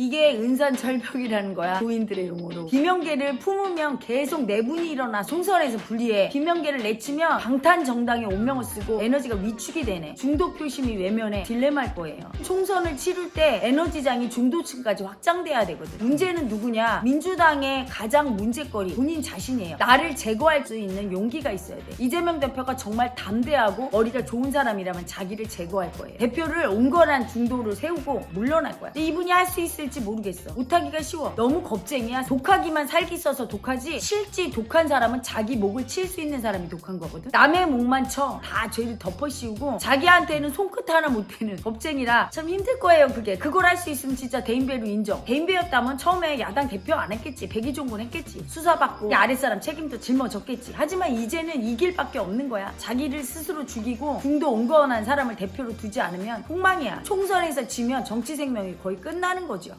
이게 은산철벽이라는 거야. 도인들의 용어로. 김영계를 품으면 계속 내분이 일어나 총선에서 불리해. 김영계를 내치면 방탄정당의 운명을 쓰고 에너지가 위축이 되네. 중도 표심이 외면해 딜레마일 거예요. 총선을 치를 때 에너지장이 중도층까지 확장돼야 되거든. 문제는 누구냐? 민주당의 가장 문제거리 본인 자신이에요. 나를 제거할 수 있는 용기가 있어야 돼. 이재명 대표가 정말 담대하고 머리가 좋은 사람이라면 자기를 제거할 거예요. 대표를 온건한 중도를 세우고 물러날 거야. 이분이 할 수 있을 지 모르겠어. 못하기가 쉬워. 너무 겁쟁이야. 독하기만 살기 써서 독하지? 실제 독한 사람은 자기 목을 칠 수 있는 사람이 독한 거거든. 남의 목만 쳐. 다 죄를 덮어씌우고 자기한테는 손끝 하나 못 대는 겁쟁이라 참 힘들 거예요 그게. 그걸 할 수 있으면 진짜 대인배로 인정. 대인배였다면 처음에 야당 대표 안 했겠지. 백의종군 했겠지. 수사받고 아랫사람 책임도 짊어졌겠지. 하지만 이제는 이 길 밖에 없는 거야. 자기를 스스로 죽이고 중도 온건한 사람을 대표로 두지 않으면 폭망이야. 총선에서 지면 정치 생명이 거의 끝나는 거죠